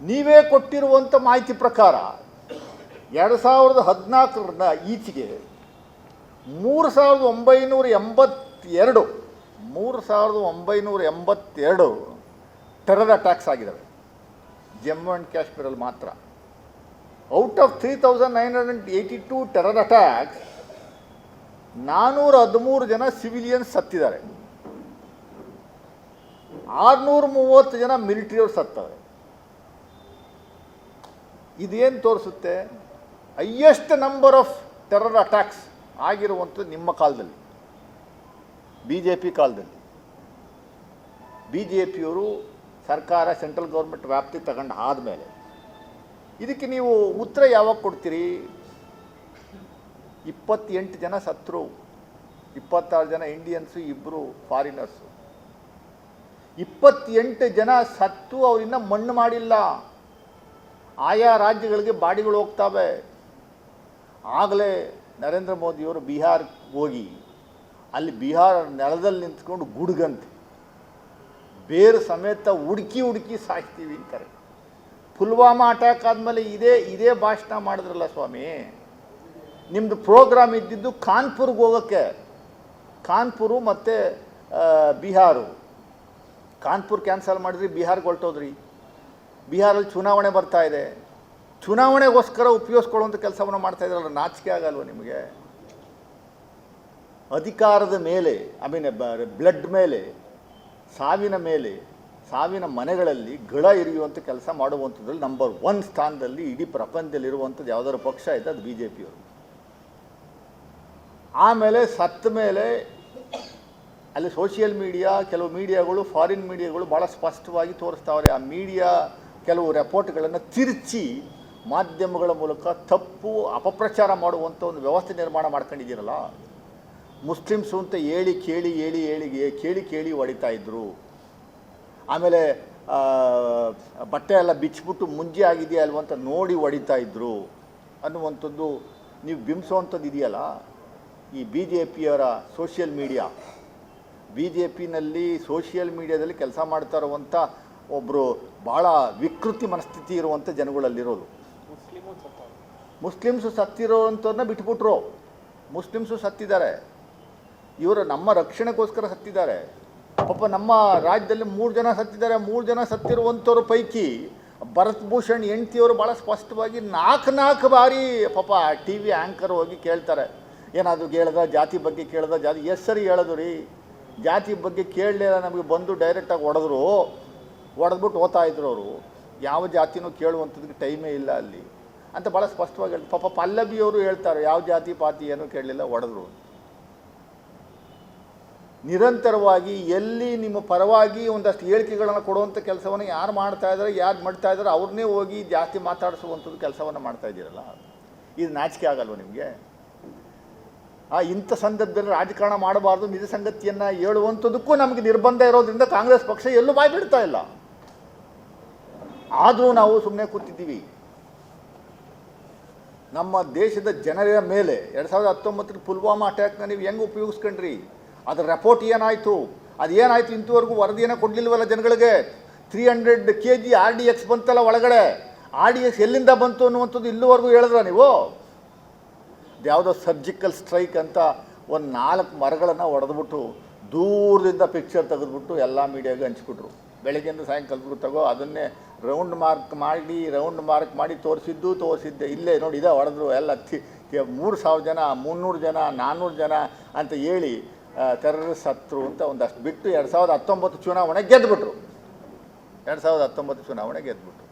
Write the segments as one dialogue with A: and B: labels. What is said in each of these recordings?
A: ನೀವೇ ಕೊಟ್ಟಿರುವಂಥ ಮಾಹಿತಿ ಪ್ರಕಾರ ಎರಡು ಸಾವಿರದ ಹದಿನಾಲ್ಕರಿಂದ ಈಚೆಗೆ ಮೂರು ಸಾವಿರದ ಒಂಬೈನೂರ ಎಂಬತ್ತೆರಡು, ಮೂರು ಸಾವಿರದ ಒಂಬೈನೂರ ಎಂಬತ್ತೆರಡು ಟೆರರ್ ಅಟ್ಯಾಕ್ಸ್ ಆಗಿದ್ದಾವೆ. ಜಮ್ಮು ಆ್ಯಂಡ್ ಕಾಶ್ಮೀರಲ್ಲಿ ಮಾತ್ರ. Out of three thousand nine hundred eighty two terror attacks ನಾನ್ನೂರ ಹದಿಮೂರು ಜನ ಸಿವಿಲಿಯನ್ಸ್ ಸತ್ತಿದ್ದಾರೆ. ಆರುನೂರ ಮೂವತ್ತು ಜನ ಮಿಲಿಟ್ರಿಯವ್ರು ಸತ್ತವೆ ಇದೇನು ತೋರಿಸುತ್ತೆ? Highest number of terror attacks ಆಗಿರುವಂಥದ್ದು ನಿಮ್ಮ ಕಾಲದಲ್ಲಿ ಬಿ ಜೆ ಪಿ ಕಾಲದಲ್ಲಿ. ಬಿ ಜೆ ಪಿಯವರು ಸರ್ಕಾರ ಸೆಂಟ್ರಲ್ ಗೌರ್ಮೆಂಟ್ ವ್ಯಾಪ್ತಿ ತಗೊಂಡು ಆದಮೇಲೆ, ಇದಕ್ಕೆ ನೀವು ಉತ್ತರ ಯಾವಾಗ ಕೊಡ್ತೀರಿ? ಇಪ್ಪತ್ತೆಂಟು ಜನ ಸತ್ರು ಇಪ್ಪತ್ತಾರು ಜನ ಇಂಡಿಯನ್ಸು ಇಬ್ಬರು ಫಾರಿನರ್ಸು ಇಪ್ಪತ್ತೆಂಟು ಜನ ಸತ್ತು ಅವರಿನ್ನ ಮಣ್ಣು ಮಾಡಿಲ್ಲ. ಆಯಾ ರಾಜ್ಯಗಳಿಗೆ ಬಾಡಿಗಳು ಹೋಗ್ತವೆ. ಆಗಲೇ ನರೇಂದ್ರ ಮೋದಿಯವರು ಬಿಹಾರಕ್ಕೆ ಹೋಗಿ, ಅಲ್ಲಿ ಬಿಹಾರ ನೆಲದಲ್ಲಿ ನಿಂತ್ಕೊಂಡು ಗುಡುಗಂತೆ, ಬೇರು ಸಮೇತ ಹುಡುಕಿ ಹುಡುಕಿ ಸಾಯ್ತೀವಿ ಅಂತಾರೆ. ಪುಲ್ವಾಮಾ ಅಟ್ಯಾಕ್ ಆದಮೇಲೆ ಇದೇ ಇದೇ ಭಾಷಣ ಮಾಡಿದ್ರಲ್ಲ ಸ್ವಾಮಿ? ನಿಮ್ಮದು ಪ್ರೋಗ್ರಾಮ್ ಇದ್ದಿದ್ದು ಕಾನ್ಪುರ್ಗೆ ಹೋಗೋಕ್ಕೆ. ಕಾನ್ಪುರು ಮತ್ತು ಬಿಹಾರು. ಕಾನ್ಪುರ್ ಕ್ಯಾನ್ಸಲ್ ಮಾಡಿದ್ರಿ, ಬಿಹಾರ್ಗೆ ಹೊರಟೋದ್ರಿ. ಬಿಹಾರಲ್ಲಿ ಚುನಾವಣೆ ಬರ್ತಾ ಇದೆ. ಚುನಾವಣೆಗೋಸ್ಕರ ಉಪಯೋಗಿಸ್ಕೊಳ್ಳುವಂಥ ಕೆಲಸವನ್ನು ಮಾಡ್ತಾ ಇದ್ರಲ್ಲ, ನಾಚಿಕೆ ಆಗಲ್ವ ನಿಮಗೆ? ಅಧಿಕಾರದ ಮೇಲೆ ಐ ಮೀನ್ ಬ್ಲಡ್ ಮೇಲೆ, ಸಾವಿನ ಮೇಲೆ, ಸಾವಿನ ಮನೆಗಳಲ್ಲಿ ಗಳ ಇರಿಯುವಂಥ ಕೆಲಸ ಮಾಡುವಂಥದ್ರಲ್ಲಿ ನಂಬರ್ ಒನ್ ಸ್ಥಾನದಲ್ಲಿ ಇಡೀ ಪ್ರಪಂಚದಲ್ಲಿರುವಂಥದ್ದು ಯಾವುದಾದ್ರು ಪಕ್ಷ ಇದೆ ಅದು ಬಿ ಜೆ ಪಿಯವರು ಆಮೇಲೆ ಸತ್ತ ಮೇಲೆ ಅಲ್ಲಿ ಸೋಷಿಯಲ್ ಮೀಡಿಯಾ ಕೆಲವು ಮೀಡಿಯಾಗಳು ಫಾರಿನ್ ಮೀಡಿಯಾಗಳು ಭಾಳ ಸ್ಪಷ್ಟವಾಗಿ ತೋರಿಸ್ತಾವ್ರೆ. ಆ ಮೀಡಿಯಾ ಕೆಲವು ರೆಪೋರ್ಟ್ಗಳನ್ನು ತಿರುಚಿ ಮಾಧ್ಯಮಗಳ ಮೂಲಕ ತಪ್ಪು ಅಪಪ್ರಚಾರ ಮಾಡುವಂಥ ಒಂದು ವ್ಯವಸ್ಥೆ ನಿರ್ಮಾಣ ಮಾಡ್ಕೊಂಡಿದ್ದೀರಲ್ಲ, ಮುಸ್ಲಿಮ್ಸು ಅಂತ ಹೇಳಿ ಕೇಳಿ ಹೇಳಿ ಹೇಳಿ ಕೇಳಿ ಕೇಳಿ ಹೊಡಿತಾ ಇದ್ದರು ಆಮೇಲೆ ಬಟ್ಟೆ ಎಲ್ಲ ಬಿಚ್ಚಿಬಿಟ್ಟು ಮುಂಜಿ ಆಗಿದೆಯಾ ಅಲ್ವ ಅಂತ ನೋಡಿ ಹೊಡಿತಾ ಇದ್ದರು ಅನ್ನುವಂಥದ್ದು ನೀವು ಬಿಂಬಿಸುವಂಥದ್ದು ಇದೆಯಲ್ಲ, ಈ ಬಿ ಜೆ ಪಿಯವರ ಸೋಷಿಯಲ್ ಮೀಡಿಯಾ ಬಿ ಜೆ ಪಿನಲ್ಲಿ ಸೋಷಿಯಲ್ ಮೀಡಿಯಾದಲ್ಲಿ ಕೆಲಸ ಮಾಡ್ತಾ ಇರುವಂಥ ಒಬ್ಬರು ಭಾಳ ವಿಕೃತಿ ಮನಸ್ಥಿತಿ ಇರುವಂಥ ಜನಗಳಲ್ಲಿರೋದು. ಮುಸ್ಲಿಮ್ಸು ಸತ್ತಿರೋವಂಥವ್ರನ್ನ ಬಿಟ್ಬಿಟ್ರು. ಮುಸ್ಲಿಮ್ಸು ಸತ್ತಿದ್ದಾರೆ. ಇವರು ನಮ್ಮ ರಕ್ಷಣೆಗೋಸ್ಕರ ಸತ್ತಿದ್ದಾರೆ. ಪಾಪ ನಮ್ಮ ರಾಜ್ಯದಲ್ಲಿ ಮೂರು ಜನ ಸತ್ತಿದ್ದಾರೆ. ಮೂರು ಜನ ಸತ್ತಿರುವಂಥವ್ರ ಪೈಕಿ ಭರತ್ ಭೂಷಣ್ ಹೆಂಡ್ತಿಯವರು ಭಾಳ ಸ್ಪಷ್ಟವಾಗಿ ನಾಲ್ಕು ನಾಲ್ಕು ಬಾರಿ ಪಾಪ ಟಿ ವಿ ಆ್ಯಂಕರ್ ಹೋಗಿ ಕೇಳ್ತಾರೆ. ಏನಾದರೂ ಕೇಳ್ದ, ಜಾತಿ ಬಗ್ಗೆ ಕೇಳ್ದ, ಜಾತಿ ಎಷ್ಟು ಸರಿ ಹೇಳೋದು ರೀ. ಜಾತಿ ಬಗ್ಗೆ ಕೇಳಲಿಲ್ಲ, ನಮಗೆ ಬಂದು ಡೈರೆಕ್ಟಾಗಿ ಹೊಡೆದ್ರು. ಹೊಡೆದ್ಬಿಟ್ಟು ಓದ್ತಾ ಇದ್ರು ಅವರು, ಯಾವ ಜಾತಿನೂ ಕೇಳುವಂಥದ್ದಕ್ಕೆ ಟೈಮೇ ಇಲ್ಲ ಅಲ್ಲಿ. ಅಂತ ಭಾಳ ಸ್ಪಷ್ಟವಾಗಿ ಹೇಳ್ತಾರೆ. ಪಾಪ ಪಲ್ಲವಿಯವರು ಹೇಳ್ತಾರೆ, ಯಾವ ಜಾತಿ, ಪಾತಿ ಏನೂ ಕೇಳಲಿಲ್ಲ ಹೊಡೆದ್ರು ನಿರಂತರವಾಗಿ ಎಲ್ಲಿ ನಿಮ್ಮ ಪರವಾಗಿ ಒಂದಷ್ಟು ಹೇಳಿಕೆಗಳನ್ನು ಕೊಡುವಂಥ ಕೆಲಸವನ್ನು ಯಾರು ಮಾಡ್ತಾ ಇದ್ದಾರೆ, ಯಾರು ಮಾಡ್ತಾ ಇದ್ದಾರೆ, ಅವ್ರನ್ನೇ ಹೋಗಿ ಜಾಸ್ತಿ ಮಾತಾಡಿಸುವಂಥದ್ದು ಕೆಲಸವನ್ನು ಮಾಡ್ತಾ ಇದ್ದೀರಲ್ಲ? ಇದು ನಾಚಿಕೆ ಆಗಲ್ವ ನಿಮಗೆ? ಆ ಇಂಥ ಸಂದರ್ಭದಲ್ಲಿ ರಾಜಕಾರಣ ಮಾಡಬಾರ್ದು, ನಿಜ ಸಂಗತಿಯನ್ನು ಹೇಳುವಂಥದ್ದಕ್ಕೂ ನಮಗೆ ನಿರ್ಬಂಧ ಇರೋದ್ರಿಂದ ಕಾಂಗ್ರೆಸ್ ಪಕ್ಷ ಎಲ್ಲೂ ಬಾಯಿ ಬಿಡ್ತಾ ಇಲ್ಲ. ಆದರೂ ನಾವು ಸುಮ್ಮನೆ ಕೂತಿದ್ದೀವಿ. ನಮ್ಮ ದೇಶದ ಜನರ ಮೇಲೆ ಎರಡು ಸಾವಿರದ ಹತ್ತೊಂಬತ್ತರ ಪುಲ್ವಾಮಾ ಅಟ್ಯಾಕ್ನ ನೀವು ಹೆಂಗೆ ಉಪಯೋಗಿಸ್ಕೊಂಡ್ರಿ? ಅದರ ರೆಪೋರ್ಟ್ ಏನಾಯಿತು? ಅದು ಏನಾಯಿತು ಇಂಥವರೆಗೂ ವರದಿಯನ್ನು ಕೊಡಲಿಲ್ವಲ್ಲ ಜನಗಳಿಗೆ? Three hundred K G R D X ಬಂತಲ್ಲ ಒಳಗಡೆ. ಆರ್ ಡಿ ಎಕ್ಸ್ ಎಲ್ಲಿಂದ ಬಂತು ಅನ್ನುವಂಥದ್ದು ಇಲ್ಲಿವರೆಗೂ ಹೇಳಿದ್ರ ನೀವು? ಯಾವುದೋ ಸರ್ಜಿಕಲ್ ಸ್ಟ್ರೈಕ್ ಅಂತ ಒಂದು ನಾಲ್ಕು ಮರಗಳನ್ನು ಹೊಡೆದ್ಬಿಟ್ಟು ದೂರದಿಂದ ಪಿಕ್ಚರ್ ತೆಗೆದ್ಬಿಟ್ಟು ಎಲ್ಲ ಮೀಡಿಯಾಗೆ ಹಂಚ್ಬಿಟ್ರು. ಬೆಳಗ್ಗೆಯಿಂದ ಸಾಯಂಕಾಲದವರೆಗೂ ತಗೋ, ಅದನ್ನೇ ರೌಂಡ್ ಮಾರ್ಕ್ ಮಾಡಿ ರೌಂಡ್ ಮಾರ್ಕ್ ಮಾಡಿ ತೋರಿಸಿದ್ದು, ತೋರಿಸಿದ್ದೆ. ಇಲ್ಲೇ ನೋಡಿ, ಇದೇ ಹೊಡೆದ್ರು ಎಲ್ಲ ಮೂರು ಸಾವಿರ ಜನ, ಮುನ್ನೂರು ಜನ ನಾನ್ನೂರು ಜನ ಅಂತ ಹೇಳಿ ತೆರ ಸತ್ರು ಅಂತ ಒಂದಷ್ಟು ಬಿಟ್ಟು ಎರಡು ಸಾವಿರದ ಹತ್ತೊಂಬತ್ತು ಚುನಾವಣೆ ಗೆದ್ದುಬಿಟ್ರು ಎರಡು ಸಾವಿರದ ಹತ್ತೊಂಬತ್ತು ಚುನಾವಣೆ ಗೆದ್ದುಬಿಟ್ರು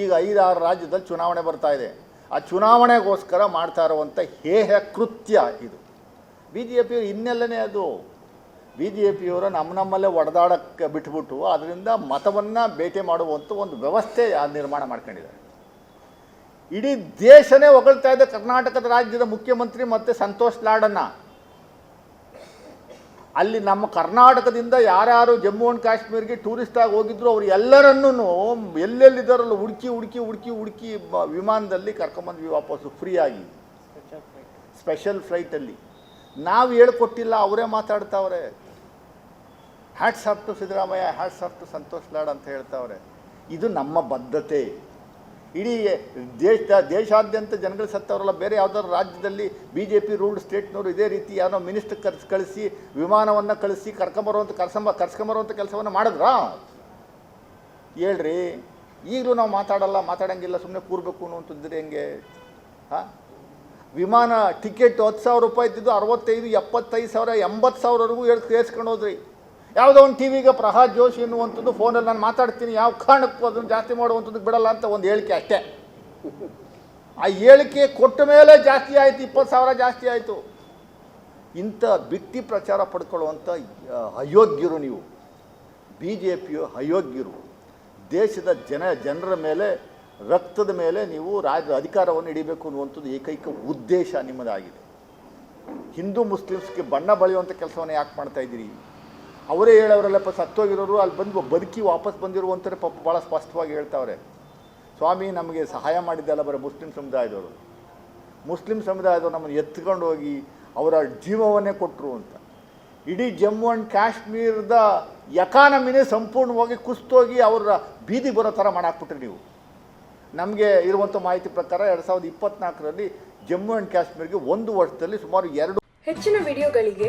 A: ಈಗ ಐದಾರು ರಾಜ್ಯದಲ್ಲಿ ಚುನಾವಣೆ ಬರ್ತಾ ಇದೆ. ಆ ಚುನಾವಣೆಗೋಸ್ಕರ ಮಾಡ್ತಾ ಇರುವಂಥ ಹೇಹ ಕೃತ್ಯ ಇದು. ಬಿ ಜೆ ಪಿ ಇನ್ನೆಲ್ಲನೇ ಅದು. ಬಿ ಜೆ ಪಿಯವರು ನಮ್ಮ ನಮ್ಮಲ್ಲೇ ಒಡೆದಾಡಕ್ಕೆ ಬಿಟ್ಬಿಟ್ಟು ಅದರಿಂದ ಮತವನ್ನು ಬೇಟೆ ಮಾಡುವಂಥ ಒಂದು ವ್ಯವಸ್ಥೆ ನಿರ್ಮಾಣ ಮಾಡ್ಕೊಂಡಿದ್ದಾರೆ. ಇಡೀ ದೇಶನೇ ಹೊಗಳ್ತಾ ಇದೆ ಕರ್ನಾಟಕದ ರಾಜ್ಯದ ಮುಖ್ಯಮಂತ್ರಿ ಮತ್ತು ಸಂತೋಷ್ ಲಾಡನ್ನ. ಅಲ್ಲಿ ನಮ್ಮ ಕರ್ನಾಟಕದಿಂದ ಯಾರ್ಯಾರು ಜಮ್ಮು ಆ್ಯಂಡ್ ಕಾಶ್ಮೀರ್ಗೆ ಟೂರಿಸ್ಟಾಗಿ ಹೋಗಿದ್ರು ಅವರು ಎಲ್ಲರನ್ನೂ ಎಲ್ಲೆಲ್ಲಿದ್ದಾರಲ್ಲ ಹುಡುಕಿ ಹುಡುಕಿ ಹುಡುಕಿ ಹುಡುಕಿ ವಿಮಾನದಲ್ಲಿ ಕರ್ಕೊಂಬಂದ್ವಿ ವಾಪಸ್ಸು ಫ್ರೀಯಾಗಿ ಸ್ಪೆಷಲ್ ಫ್ಲೈಟಲ್ಲಿ ನಾವು ಹೇಳ್ಕೊಟ್ಟಿಲ್ಲ ಅವರೇ ಮಾತಾಡ್ತಾವ್ರೆ. Hats off to Siddaramaiah, hats off to Santosh Lad ಅಂತ ಹೇಳ್ತಾವ್ರೆ. ಇದು ನಮ್ಮ ಬದ್ಧತೆ. ಇಡೀ ದೇಶದ ದೇಶಾದ್ಯಂತ ಜನಗಳು ಸತ್ತವರಲ್ಲ, ಬೇರೆ ಯಾವುದಾದ್ರು ರಾಜ್ಯದಲ್ಲಿ ಬಿ ಜೆ ಪಿ ರೂಲ್ಡ್ ಸ್ಟೇಟ್ನವರು ಇದೇ ರೀತಿ ಯಾರೋ ಮಿನಿಸ್ಟರ್ ಕರ್ಸ್, ಕಳಿಸಿ ವಿಮಾನವನ್ನು ಕಳಿಸಿ ಕರ್ಕೊಂಬರುವಂಥ ಕರ್ಸಂಬ ಕರ್ಸ್ಕೊಂಬರುವಂಥ ಕೆಲಸವನ್ನು ಮಾಡಿದ್ರಾ? ಹೇಳ್ರಿ. ಈಗಲೂ ನಾವು ಮಾತಾಡಲ್ಲ, ಮಾತಾಡೋಂಗಿಲ್ಲ ಸುಮ್ಮನೆ ಕೂರಬೇಕು ಅನ್ನುವಂಥದ್ದಿದ್ರೆ ಹೆಂಗೆ? ಹಾಂ? ವಿಮಾನ ಟಿಕೆಟ್ ಹತ್ತು ಸಾವಿರ ರೂಪಾಯಿ ಇದ್ದಿದ್ದು ಅರವತ್ತೈದು, ಎಪ್ಪತ್ತೈದು ಸಾವಿರ, ಎಂಬತ್ತು ಸಾವಿರವರೆಗೂ ಹೇಳ್ ಏರ್ಸ್ಕೊಂಡು ಹೋದ್ರಿ. ಯಾವುದೋ ಒಂದು ಟಿ ವಿಗೆ ಪ್ರಹ್ಲಾದ್ ಜೋಶಿ ಎನ್ನುವಂಥದ್ದು ಫೋನಲ್ಲಿ ನಾನು ಮಾತಾಡ್ತೀನಿ, ಯಾವ ಕಾರಣಕ್ಕೂ ಅದನ್ನು ಜಾಸ್ತಿ ಮಾಡುವಂಥದ್ದು ಬಿಡಲ್ಲ ಅಂತ ಒಂದು ಹೇಳಿಕೆ ಅಷ್ಟೇ. ಆ ಹೇಳಿಕೆ ಕೊಟ್ಟ ಮೇಲೆ ಜಾಸ್ತಿ ಆಯಿತು, ಇಪ್ಪತ್ತು ಸಾವಿರ ಜಾಸ್ತಿ ಆಯಿತು. ಇಂಥ ಬಿಟ್ಟಿ ಪ್ರಚಾರ ಪಡ್ಕೊಳ್ಳುವಂಥ ಅಯೋಗ್ಯರು ನೀವು ಬಿ ಜೆ ಪಿಯು ಅಯೋಗ್ಯರು. ದೇಶದ ಜನ, ಜನರ ಮೇಲೆ, ರಕ್ತದ ಮೇಲೆ ನೀವು ರಾಜ ಅಧಿಕಾರವನ್ನು ಹಿಡಿಬೇಕು ಅನ್ನುವಂಥದ್ದು ಏಕೈಕ ಉದ್ದೇಶ ನಿಮ್ಮದಾಗಿದೆ. ಹಿಂದೂ ಮುಸ್ಲಿಮ್ಸ್ಗೆ ಬಣ್ಣ ಬಳಿಯುವಂಥ ಕೆಲಸವನ್ನು ಯಾಕೆ ಮಾಡ್ತಾ ಇದ್ದೀರಿ? ಅವರೇ ಹೇಳೋರಲ್ಲಪ್ಪ ಸತ್ತೋಗಿರೋರು, ಅಲ್ಲಿ ಬಂದು ಬದುಕಿ ವಾಪಸ್ ಬಂದಿರುವಂಥವ್ರೆ ಪಾಪ ಭಾಳ ಸ್ಪಷ್ಟವಾಗಿ ಹೇಳ್ತಾವ್ರೆ. ಸ್ವಾಮಿ, ನಮಗೆ ಸಹಾಯ ಮಾಡಿದ್ದಲ್ಲ ಬರೋ ಮುಸ್ಲಿಂ ಸಮುದಾಯದವರು. ಮುಸ್ಲಿಂ ಸಮುದಾಯದವರು ನಮ್ಮನ್ನು ಎತ್ಕೊಂಡು ಹೋಗಿ ಅವರ ಜೀವವನ್ನೇ ಕೊಟ್ಟರು ಅಂತ. ಇಡೀ ಜಮ್ಮು ಆ್ಯಂಡ್ ಕಾಶ್ಮೀರದ ಎಕಾನಮಿನೇ ಸಂಪೂರ್ಣವಾಗಿ ಕುಸ್ತೋಗಿ ಅವರ ಬೀದಿ ಬರೋ ಥರ ಮಾಡಾಕ್ಬಿಟ್ರಿ ನೀವು. ನಮಗೆ ಇರುವಂಥ ಮಾಹಿತಿ ಪ್ರಕಾರ ಎರಡು ಸಾವಿರದ ಇಪ್ಪತ್ನಾಲ್ಕರಲ್ಲಿ ಜಮ್ಮು ಆ್ಯಂಡ್ ಕಾಶ್ಮೀರ್ಗೆ ಒಂದು ವರ್ಷದಲ್ಲಿ ಸುಮಾರು ಎರಡು
B: ಹೆಚ್ಚಿನ ವಿಡಿಯೋಗಳಿಗೆ